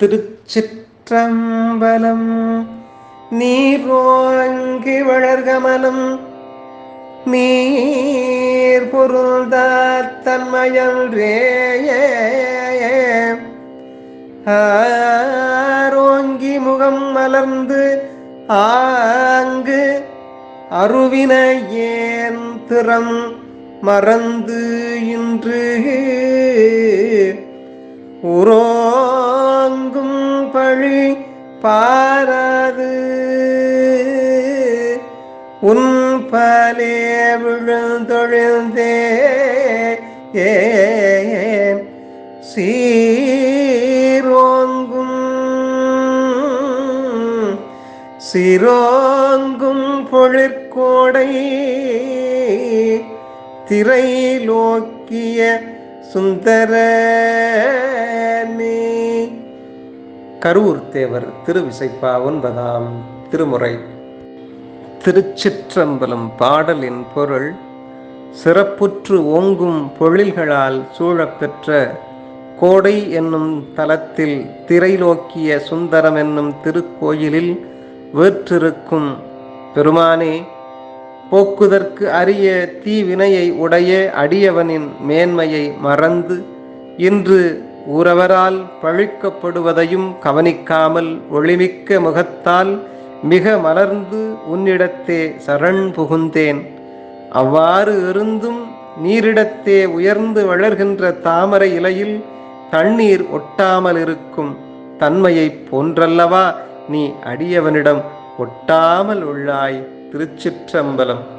திருச்சிற்றம்பலம். நீரோங்கி வளர்கமலம் நீர் பொருள்தார் தன்மயம் ரேயோங்கி முகம் மலர்ந்து ஆங்கு அருவின ஏன் திறம் மறந்து இன்று பாராது. உன் பாலே விழுந்தொழுந்தே சீரோங்கும் சிரோங்கும் பொழிற்கோடை திரை லோக்கிய சுந்தர நீ கரூர் தேவர் திருவிசைப்பா ஒன்பதாம் திருமுறை. திருச்சிற்றம்பலம் பாடலின் பொருள் சிறப்புற்று ஓங்கும் பொழில்களால் சூழப்பெற்ற கோடை என்னும் தலத்தில் திரைலோக்கிய சுந்தரம் என்னும் திருக்கோயிலில் வேற்றிருக்கும் பெருமானே போக்குதற்கு அரிய தீவினையை உடைய அடியவனின் மேன்மையை மறந்து இன்று ஊரவரால் பழிக்கப்படுவதையும் கவனிக்காமல் ஒளிமிக்க முகத்தால் மிக மலர்ந்து உன்னிடத்தே சரண் புகுந்தேன். அவ்வாறு இருந்தும் நீரிடத்தே உயர்ந்து வளர்கின்ற தாமரை இலையில் தண்ணீர் ஒட்டாமல் இருக்கும். தன்மையைப் போன்றல்லவா நீ அடியவனிடம் ஒட்டாமல் உள்ளாய் திருச்சிற்றம்பலம்.